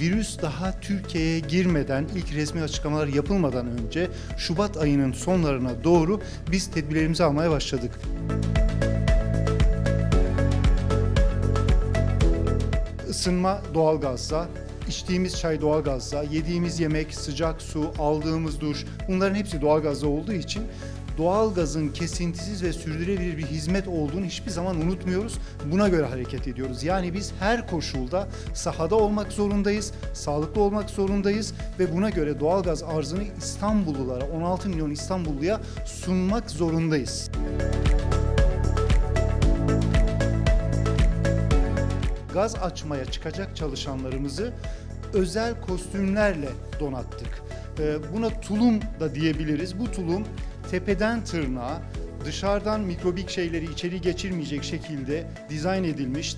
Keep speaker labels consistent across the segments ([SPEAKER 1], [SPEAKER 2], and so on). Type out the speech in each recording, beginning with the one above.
[SPEAKER 1] virüs daha Türkiye'ye girmeden, ilk resmi açıklamalar yapılmadan önce Şubat ayının sonlarına doğru biz tedbirlerimizi almaya başladık. Isınma doğalgazla, içtiğimiz çay doğalgazla, yediğimiz yemek, sıcak su, aldığımız duş bunların hepsi doğalgazla olduğu için doğalgazın kesintisiz ve sürdürülebilir bir hizmet olduğunu hiçbir zaman unutmuyoruz. Buna göre hareket ediyoruz. Yani biz her koşulda sahada olmak zorundayız, sağlıklı olmak zorundayız ve buna göre doğalgaz arzını İstanbullulara, 16 milyon İstanbulluya sunmak zorundayız. gaz açmaya çıkacak çalışanlarımızı özel kostümlerle donattık. Ee, Buna tulum da diyebiliriz. Bu tulum tepeden tırnağa dışarıdan mikrobik şeyleri içeri geçirmeyecek şekilde dizayn edilmiş.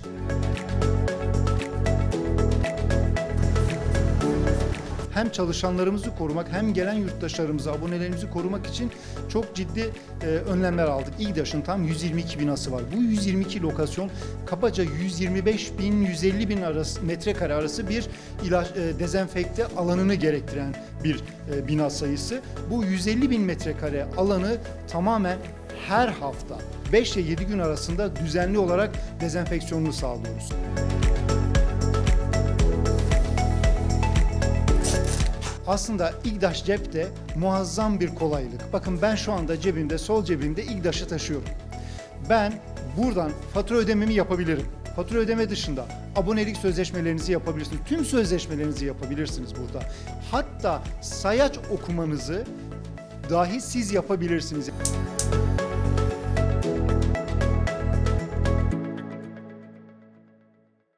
[SPEAKER 1] hem çalışanlarımızı korumak hem gelen yurttaşlarımızı, abonelerimizi korumak için çok ciddi e, önlemler aldık. İGDAŞ'ın tam 122 binası var. Bu 122 lokasyon kabaca 125 bin 150 bin arası, metrekare arası bir ilaç e, dezenfekte alanını gerektiren bir e, bina sayısı. Bu 150 bin metrekare alanı tamamen her hafta 5 ile 7 gün arasında düzenli olarak dezenfeksiyonunu sağlıyoruz. Aslında İGDAŞ cepte muazzam bir kolaylık. Bakın ben şu anda cebimde, sol cebimde İGDAŞ'ı taşıyorum. Ben buradan fatura ödememi yapabilirim. Fatura ödeme dışında abonelik sözleşmelerinizi yapabilirsiniz. Tüm sözleşmelerinizi yapabilirsiniz burada. Hatta sayaç okumanızı dahi siz yapabilirsiniz.